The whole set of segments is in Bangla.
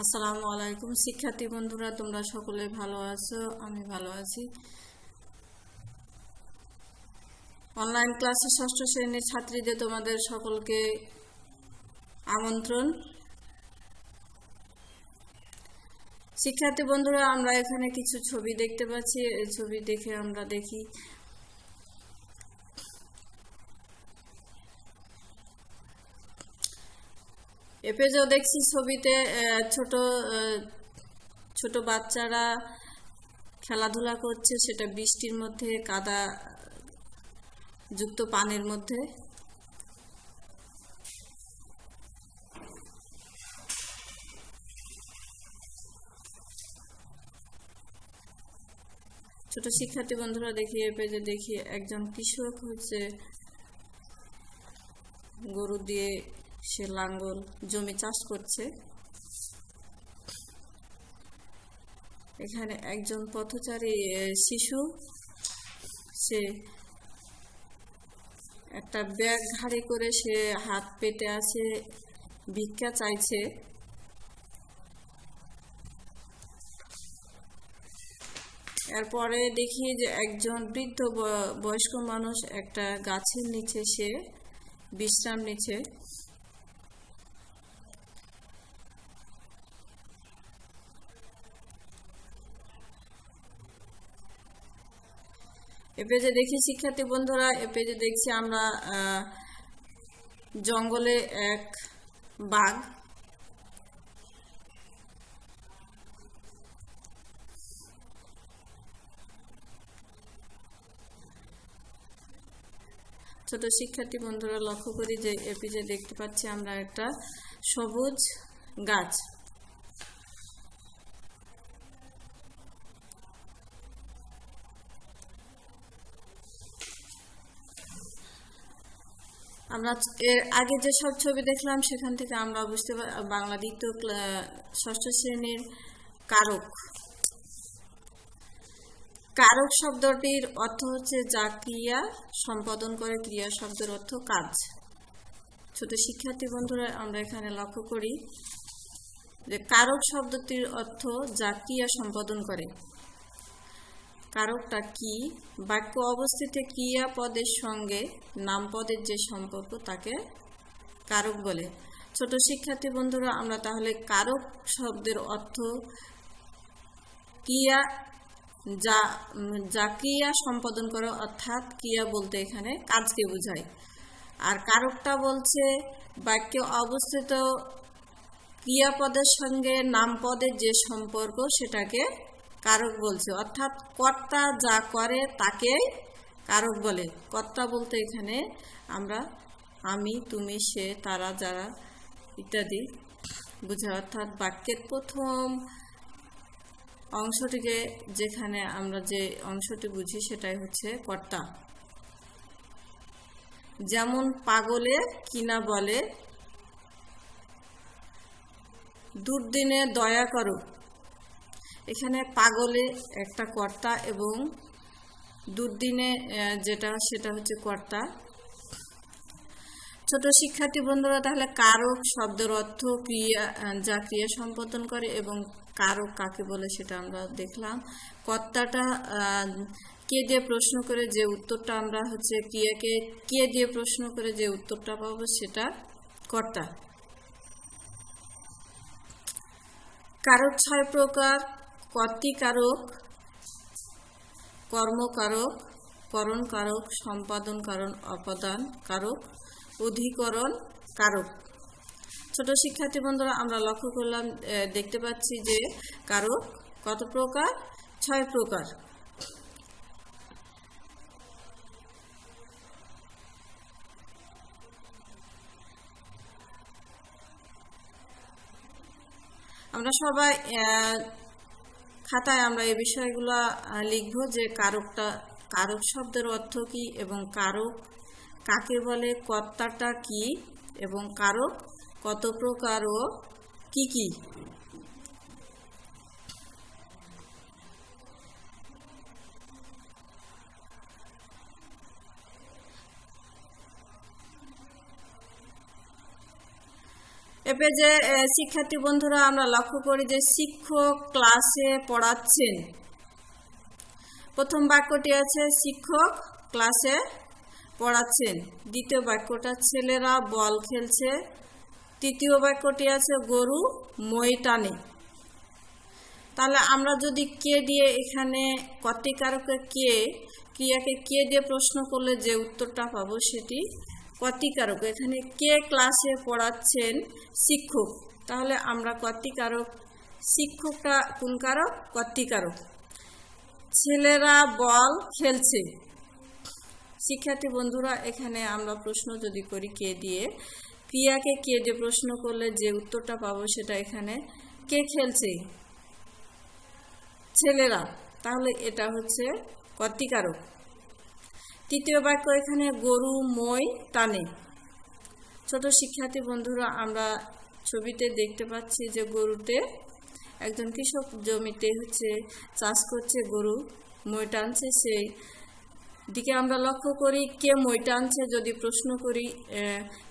আসসালামু আলাইকুম শিক্ষার্থী বন্ধুরা, তোমরা সকলে ভালো আছো? আমি ভালো আছি। অনলাইন ক্লাসে ষষ্ঠ শ্রেণির ছাত্রীদের তোমাদের সকলকে আমন্ত্রণ। শিক্ষার্থী বন্ধুরা, আমরা এখানে কিছু ছবি দেখতে পাচ্ছি। এই ছবি দেখে আমরা দেখি। এপেজও দেখছি ছবিতে ছোট ছোট বাচ্চারা খেলাধুলা করছে, সেটা বৃষ্টির মধ্যে, কাদা, যুক্ত পানির মধ্যে। ছোট শিক্ষার্থী বন্ধুরা, দেখি, এ পেজে দেখি, একজন কৃষক হচ্ছে গরু দিয়ে সে লাঙ্গল জমি চাষ করছে। এখানে একজন পথচারী শিশু, সে একটা ব্যাগ ঘাড়ি করে সে হাত পেটে আছে, ভিক্ষা চাইছে। এরপরে দেখি যে একজন বৃদ্ধ বয়স্ক মানুষ একটা গাছের নিচে সে বিশ্রাম নিচ্ছে। এ পেজে দেখি শিক্ষার্থী বন্ধুরা, এ পেজে দেখছি আমরা জঙ্গলে এক বাঘ। ছোট শিক্ষার্থী বন্ধুরা, লক্ষ্য করি যে এ পেজে দেখতে পাচ্ছি আমরা একটা সবুজ গাছ। আমরা এর আগে যে সব ছবি দেখলাম, সেখান থেকে আমরা বুঝতে বাংলা দ্বিতীয় ষষ্ঠ শ্রেণির কারক। কারক শব্দটির অর্থ হচ্ছে যা ক্রিয়া সম্পাদন করে, ক্রিয়া শব্দের অর্থ কাজ। ছোট শিক্ষার্থী বন্ধুরা, আমরা এখানে লক্ষ্য করি যে কারক শব্দটির অর্থ যা ক্রিয়া সম্পাদন করে। কারকটা কি? বাক্য অবস্থিত ক্রিয়া পদের সঙ্গে নাম পদের যে সম্পর্ক, তাকে কারক বলে। ছোট শিক্ষার্থী বন্ধুরা, আমরা তাহলে কারক শব্দের অর্থ ক্রিয়া, যা যা ক্রিয়া সম্পাদন করে, অর্থাৎ ক্রিয়া বলতে এখানে কাজকে বোঝায়। আর কারকটা বলছে বাক্যে অবস্থিত ক্রিয়াপদের সঙ্গে নামপদের যে সম্পর্ক, সেটাকে কারক বলছে। অর্থাৎ কর্তা যা করে তাকে কারক বলে। কর্তা বলতে এখানে আমরা, আমি, তুমি, সে, তারা, যারা ইত্যাদি বুঝায় অর্থাৎ বাক্যের প্রথম অংশটিকে যেখানে আমরা যে অংশটি বুঝি সেটাই হচ্ছে কর্তা। যেমন পাগলে কিনা বলে, দুর্দিনে দয়া করো। এখানে পাগলে একটা কর্তা এবং দুর্দিনে যেটা সেটা হচ্ছে কর্তা। ছোট শিক্ষার্থী বন্ধুরা, তাহলে কারক শব্দের অর্থ ক্রিয়া যা ক্রিয়া সম্পাদন করে এবং কারক কাকে বলে সেটা আমরা দেখলাম। কর্তাটা কে দিয়ে প্রশ্ন করে যে উত্তরটা আমরা হচ্ছে ক্রিয়াকে, কে দিয়ে প্রশ্ন করে যে উত্তরটা পাবো সেটা কর্তা। কারক ছয় প্রকার কর্তিকারক কর্মকারক করণ কারক সম্পাদন কারণ অপদান কারক অধিকরণ কারক ছোট শিক্ষার্থী বন্ধুরা, আমরা লক্ষ্য করলাম দেখতে পাচ্ছি যে কারক কত প্রকার? ছয় প্রকার। আমরা সবাই খাতায় আমরা এই বিষয়গুলো লিখব যে কারকটা, কারক শব্দের অর্থ কি এবং কারক কাকে বলে, কর্তাটা কি এবং কারক কত প্রকার ও কি কি? পেজে এ, শিক্ষার্থী বন্ধুরা আমরা লক্ষ্য করি যে শিক্ষক ক্লাসে পড়াচ্ছেন। প্রথম বাক্যটি আছে শিক্ষক ক্লাসে পড়াচ্ছেন। দ্বিতীয় বাক্যটা ছেলেরা বল খেলছে। তৃতীয় বাক্যটি আছে গরু মই টানে। তাহলে আমরা যদি কে দিয়ে এখানে কর্তিকারকে কে ক্রিয়াকে কে দিয়ে প্রশ্ন করলে যে উত্তরটা পাবো সেটি কর্তিকারক এখানে কে ক্লাসে পড়াচ্ছেন শিক্ষক? তাহলে আমরা কর্তিকারক শিক্ষকটা কোন কারক? কর্তিকারক ছেলেরা বল খেলছে। শিক্ষার্থী বন্ধুরা, এখানে আমরা প্রশ্ন যদি করি কে দিয়ে, ক্রিয়াকে কে দিয়ে প্রশ্ন করলে যে উত্তরটা পাবো সেটা এখানে, কে খেলছে? ছেলেরা। তাহলে এটা হচ্ছে কর্তিকারক তৃতীয় বাক্য এখানে গরু, মই টানে। ছোট শিক্ষার্থী বন্ধুরা, আমরা ছবিতে দেখতে পাচ্ছি যে গরুতে একজন কৃষক জমিতে হচ্ছে চাষ করছে গরু, মই টানছে সেই দিকে আমরা লক্ষ্য করি, কে মই টানছে যদি প্রশ্ন করি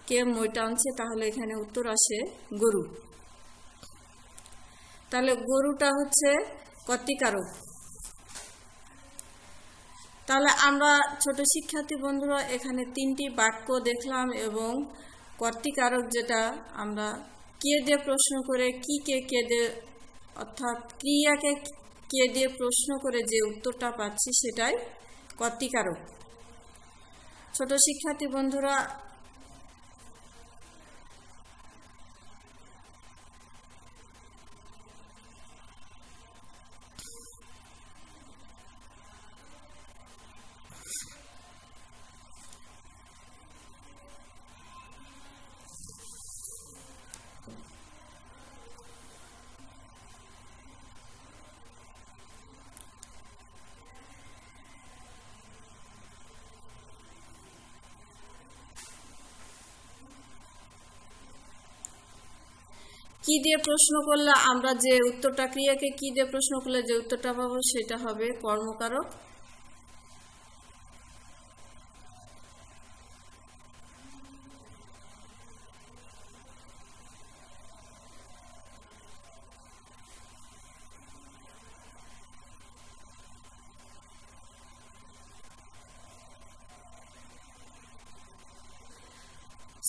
কে মই টানছে তাহলে এখানে উত্তর আসে গরু। তাহলে গরুটা হচ্ছে কর্তিকারক তাহলে আমরা ছোট শিক্ষার্থী বন্ধুরা, এখানে তিনটি বাক্য দেখলাম এবং কর্তিকারক যেটা আমরা কে দিয়ে প্রশ্ন করে, কি কে কে দিয়ে, অর্থাৎ ক্রিয়াকে কে দিয়ে প্রশ্ন করে যে উত্তরটা পাচ্ছি সেটাই কর্তিকারক ছোট শিক্ষার্থী বন্ধুরা কি দিয়ে প্রশ্ন করলে আমরা যে উত্তরটা, ক্রিয়াকে কি দিয়ে প্রশ্ন করলে যে উত্তরটা পাবো সেটা হবে কর্মকারক।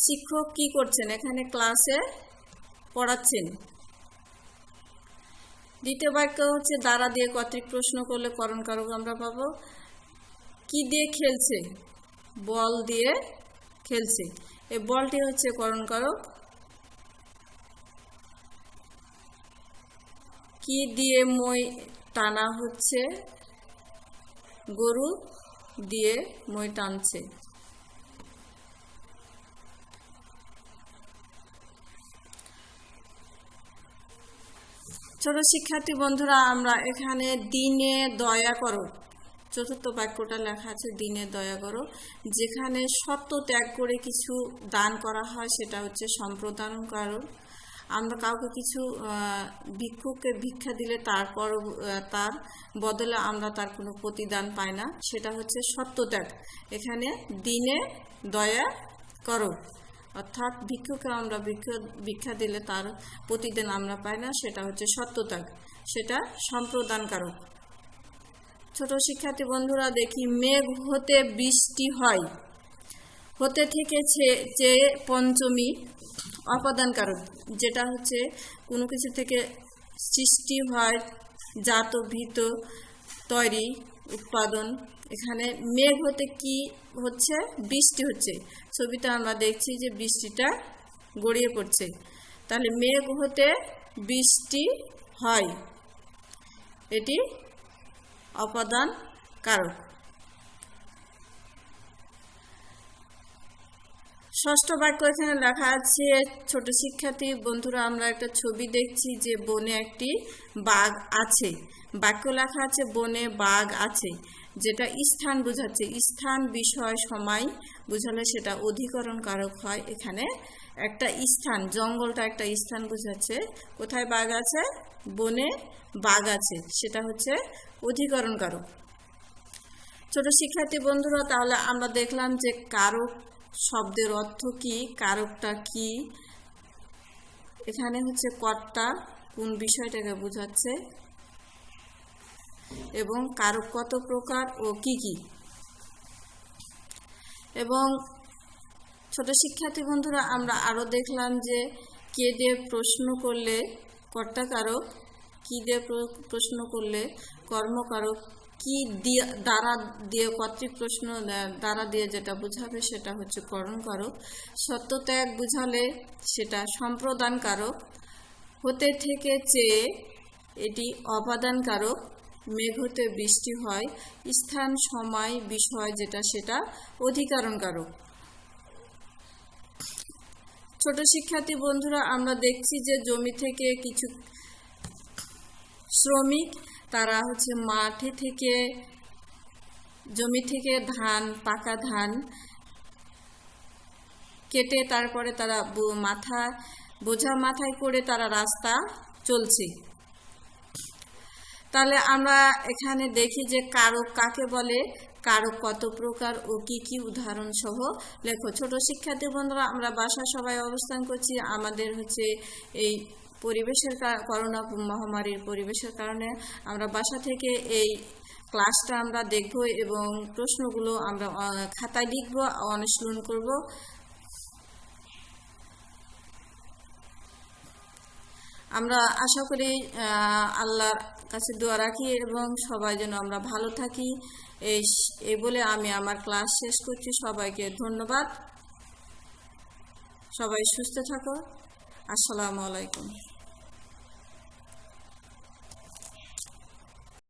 শিক্ষক কি করছেন? এখানে ক্লাসে পড়াচ্ছেন। দ্বিতীয় বাক্য হচ্ছে দ্বারা দিয়ে কর্তৃক প্রশ্ন করলে করণ কারক আমরা পাবো? কি দিয়ে খেলছে? বল দিয়ে খেলছে। এই বলটি হচ্ছে করণ কারক। কি দিয়ে মই টানা হচ্ছে? গরু দিয়ে মই টানছে। ছোট শিক্ষার্থী বন্ধুরা, আমরা এখানে দিনে দয়া করো। চতুর্থ বাক্যটা লেখা আছে, দিনে দয়া করো। যেখানে সত্য ত্যাগ করে কিছু দান করা হয়, সেটা হচ্ছে সম্প্রদান করো। আমরা কাউকে কিছু ভিক্ষুককে ভিক্ষা দিলে তারপর তার বদলে আমরা তার কোনো প্রতিদান পাই না। সেটা হচ্ছে সত্য ত্যাগ। এখানে দিনে দয়া করো। অর্থাৎ ভিক্ষুকে আমরা ভিক্ষা ভিক্ষা দিলে তার প্রতিদিন আমরা পাই না, সেটা হচ্ছে সত্যত্যাগ। সেটা সম্প্রদানকারক। ছোট শিক্ষার্থী বন্ধুরা, দেখি মেঘ হতে বৃষ্টি হয়। হতে থেকে চেয়ে পঞ্চমী অপাদানকারক, যেটা হচ্ছে কোনো কিছু থেকে সৃষ্টি হয়, জাত, ভীত তৈরি উৎপাদন। এখানে মেঘ হতে কি হচ্ছে? বৃষ্টি হচ্ছে। ছবিতে আমরা দেখছি যে বৃষ্টিটা গড়িয়ে পড়ছে। তাহলে মেঘ হতে বৃষ্টি হয়। এটি অপাদান কারক। ষষ্ঠ বাক্য এখানে লেখা আছে, ছোট শিক্ষার্থী, বন্ধুরা, আমরা একটা ছবি দেখছি যে বনে একটি বাঘ আছে। বাক্য লেখা আছে, বনে বাঘ আছে যেটা স্থান বোঝাচ্ছে। স্থান, বিষয়, সময় বোঝালে সেটা অধিকরণ কারক হয় এখানে। একটা স্থান, জঙ্গলটা একটা স্থান বোঝাচ্ছে। কোথায় বাঘ আছে? বনে বাঘ আছে, সেটা হচ্ছে অধিকরণ কারক ছোট শিক্ষার্থী, বন্ধুরা, তাহলে আমরা দেখলাম যে কারক শব্দের অর্থ কি? কারকটা কি? এখানে হচ্ছে কর্তা কোন বিষয়টাকে বোঝাচ্ছে এবং কারক কত প্রকার ও কি কি। এবং ছোট শিক্ষার্থী বন্ধুরা, আমরা আরও দেখলাম যে কে দিয়ে প্রশ্ন করলে কর্তা কারক কি দিয়ে প্রশ্ন করলে কর্মকারক কি দিয়ে, দ্বারা দিয়ে, কর্তৃক প্রশ্ন দ্বারা দিয়ে যেটা বোঝাবে সেটা হচ্ছে করণকারক সত্যত্যাগ বুঝালে সেটা সম্প্রদান কারক হতে থেকে চেয়ে এটি অপাদানকারক মেঘ হতে বৃষ্টি হয়, স্থান, সময়, বিষয় যেটা সেটা অধিকরণকারক। ছোট শিক্ষার্থী বন্ধুরা, আমরা দেখছি যে জমি থেকে কিছু শ্রমিক তারা হচ্ছে মাঠে থেকে, জমি থেকে ধান, পাকা ধান কেটে তারপরে তারা মাথা, বোঝা মাথায় করে তারা রাস্তা চলছে। তাহলে আমরা এখানে দেখি যে কারক কাকে বলে? কারক কত প্রকার ও কি কি উদাহরণ সহ লেখো। ছোট শিক্ষার্থী বন্ধুরা, আমরা বাসা সবাই অবস্থান করছি। আমাদের হচ্ছে এই পরিবেশের করোনা মহামারীর পরিবেশের কারণে আমরা বাসা থেকে এই ক্লাসটা আমরা দেখব এবং প্রশ্নগুলো আমরা খাতায় লিখব, অনুশীলন করব। আমরা আশা করি আল্লাহর কাছে দোয়া রাখি এবং সবাই যেন আমরা ভালো থাকি। এই বলে আমি আমার ক্লাস শেষ করছি। সবাইকে ধন্যবাদ। সবাই সুস্থ থাকো। আসসালামু আলাইকুম।